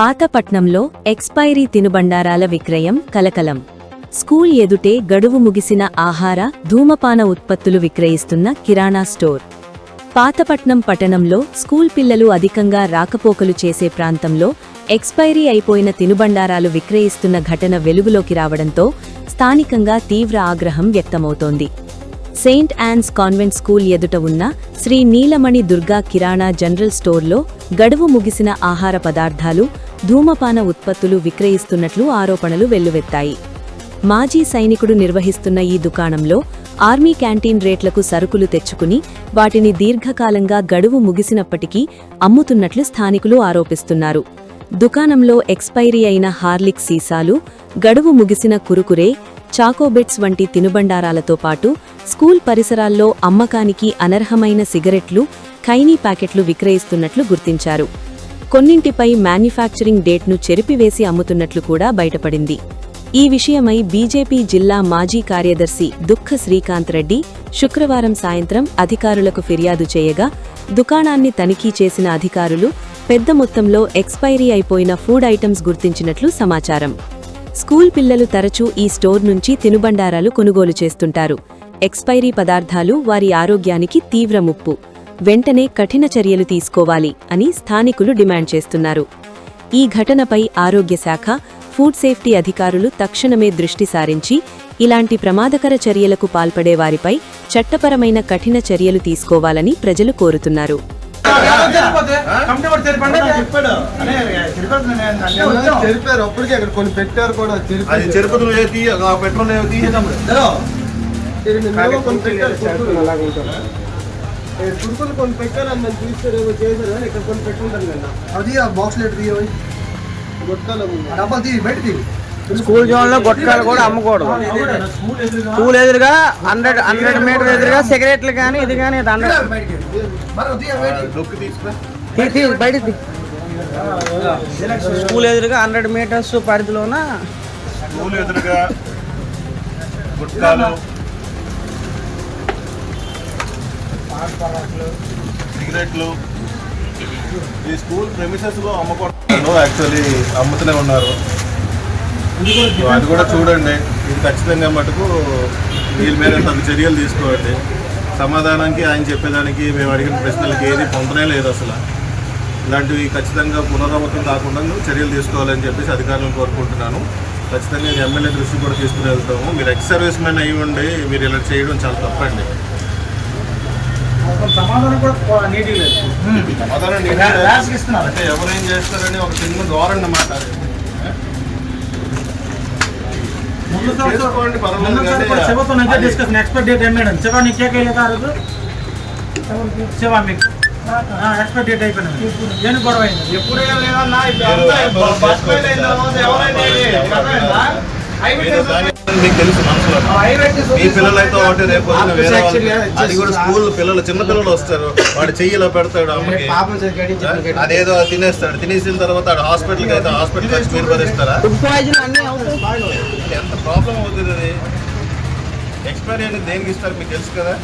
పాతపట్నంలో expiry తినుబండారాల విక్రయం కలకలం. School ఎదుటే గడువు ముగిసిన ఆహార ధూమపాన ఉత్పత్తులు విక్రయిస్తున్న కిరాణా స్టోర్. పాతపట్నం పట్టణంలో స్కూల్ పిల్లలు అధికంగా రాకపోకలు చేసే ప్రాంతంలో ఎక్స్పైరీ అయిపోయిన తినుబండారాలు విక్రయిస్తున్న ఘటన వెలుగులోకి రావడంతో స్థానికంగా తీవ్ర ఆగ్రహం వ్యక్తమవుతోంది. సెయింట్ యాన్స్ కాన్వెంట్ స్కూల్ ఎదుట ఉన్న శ్రీ నీలమణి దుర్గా కిరాణా జనరల్ స్టోర్లో గడువు ముగిసిన ఆహార పదార్థాలు ధూమపాన ఉత్పత్తులు విక్రయిస్తున్నట్లు ఆరోపణలు వెల్లువెత్తాయి. మాజీ సైనికుడు నిర్వహిస్తున్న ఈ దుకాణంలో ఆర్మీ క్యాంటీన్ రేట్లకు సరుకులు తెచ్చుకుని వాటిని దీర్ఘకాలంగా గడువు ముగిసినప్పటికీ అమ్ముతున్నట్లు స్థానికులు ఆరోపిస్తున్నారు. దుకాణంలో ఎక్స్పైరీ అయిన హార్లిక్ సీసాలు గడువు ముగిసిన కురుకురే చాకోబెట్స్ వంటి తినుబండారాలతో పాటు స్కూల్ పరిసరాల్లో అమ్మకానికి అనర్హమైన సిగరెట్లు ఖైనీ ప్యాకెట్లు విక్రయిస్తున్నట్లు గుర్తించారు. కొన్నింటిపై మ్యానుఫ్యాక్చరింగ్ డేట్ను చెరిపివేసి అమ్ముతున్నట్లు కూడా బయటపడింది. ఈ విషయమై బీజేపీ జిల్లా మాజీ కార్యదర్శి దుఃఖ శ్రీకాంత్ రెడ్డి శుక్రవారం సాయంత్రం అధికారులకు ఫిర్యాదు చేయగా దుకాణాన్ని తనిఖీ చేసిన అధికారులు పెద్ద మొత్తంలో ఎక్స్పైరీ అయిపోయిన ఫుడ్ ఐటమ్స్ గుర్తించినట్లు సమాచారం. స్కూల్ పిల్లలు తరచూ ఈ స్టోర్ నుంచి తినుబండారాలు కొనుగోలు చేస్తుంటారు. ఎక్స్పైరీ పదార్థాలు వారి ఆరోగ్యానికి తీవ్ర ముప్పు. వెంటనే కఠిన చర్యలు తీసుకోవాలి అని స్థానికులు డిమాండ్ చేస్తున్నారు. ఈ ఘటనపై ఆరోగ్య శాఖ ఫుడ్ సేఫ్టీ అధికారులు తక్షణమే దృష్టి సారించి ఇలాంటి ప్రమాదకర చర్యలకు పాల్పడే వారిపై చట్టపరమైన కఠిన చర్యలు తీసుకోవాలని ప్రజలు కోరుతున్నారు. పెట్టారు కూడా అది తెలిపారు తిరుపతిలో ఏ తీయ ఆ పెట్రోల్ ఏవో తీసేటప్పుడు కొన్ని మనం చూస్తారు ఏమో చేశారు కానీ ఇక్కడ కొన్ని పెట్టుంటారు నిన్న అది ఆ బాక్స్ లెట్ తీయవి గొట్టాల డబ్బాలు తీయి బయట తీయి. స్కూల్ జోన్లో గుట్కాలు కూడా అమ్మకూడదు స్కూల్ ఎదురుగా? హండ్రెడ్ హండ్రెడ్ మీటర్ ఎదురుగా సిగరెట్లు కానీ ఇది కానీ ఇది హండ్రెడ్. బయటికి మరి తీయ బయటికి డొక్కు తీసుకురా. తీ తీ బయట తీ స్కూల్ ఎదురుగా హండ్రెడ్ మీటర్స్ పరిధిలోన స్కూల్ ఎదురుగా గుట్కాలు సిగరెట్లు. ఈ స్కూల్ ప్రెమిసెస్లో అమ్మకూడదు యాక్చువల్లీ అమ్ముతూనే ఉన్నారు. అది కూడా చూడండి. ఇది ఖచ్చితంగా మటుకు వీళ్ళ మీద తగు చర్యలు తీసుకోండి సమాధానానికి ఆయన చెప్పేదానికి మేము అడిగిన ప్రశ్నలకి ఏది పొందనే లేదు అసలు. ఇలాంటివి ఖచ్చితంగా పునరావృతం కాకుండా చర్యలు తీసుకోవాలని చెప్పేసి అధికారులను కోరుకుంటున్నాను. ఖచ్చితంగా ఎమ్మెల్యే దృష్టి కూడా తీసుకుని వెళ్తాము. మీరు ఎక్స్ సర్వీస్ మ్యాన్ అయ్యి ఉండి మీరు ఇలా చేయడం చాలా తప్పండి. సమాధానం కూడా నీటి లేదు. సమాధానం ఇస్తున్నారు. అంటే ఎవరు ఏం చేస్తారని ఒక చిన్న ధోరణి అన్నమాట. ముందు డేట్ ఏం మేడం? శివ నీకే వెళ్ళేదా ఆ రోజు? శివ మీకు. ఎక్స్పెక్ట్ డేట్ అయిపోయింది దేనికి గొడవ అయింది? ఎప్పుడైనా లేదన్నా ఇప్పుడు బస్ ఎవరైనా మీకు తెలుసు మనసులో. పిల్లలైతే ఒకటి రేపు వేరే అది కూడా స్కూల్ పిల్లలు చిన్న పిల్లలు వస్తారు. వాడు చెయ్యి ఇలా పెడతాడు అమ్మకి. అదేదో తినేస్తాడు. తినేసిన తర్వాత ఆడు హాస్పిటల్కి అయితే హాస్పిటల్ ఖర్చు మీరు భరిస్తారా? ఎంత ప్రాబ్లం అవుతుంది అది? ఎక్స్పైరీ అనేది దేనికి ఇస్తారు మీకు తెలుసు కదా?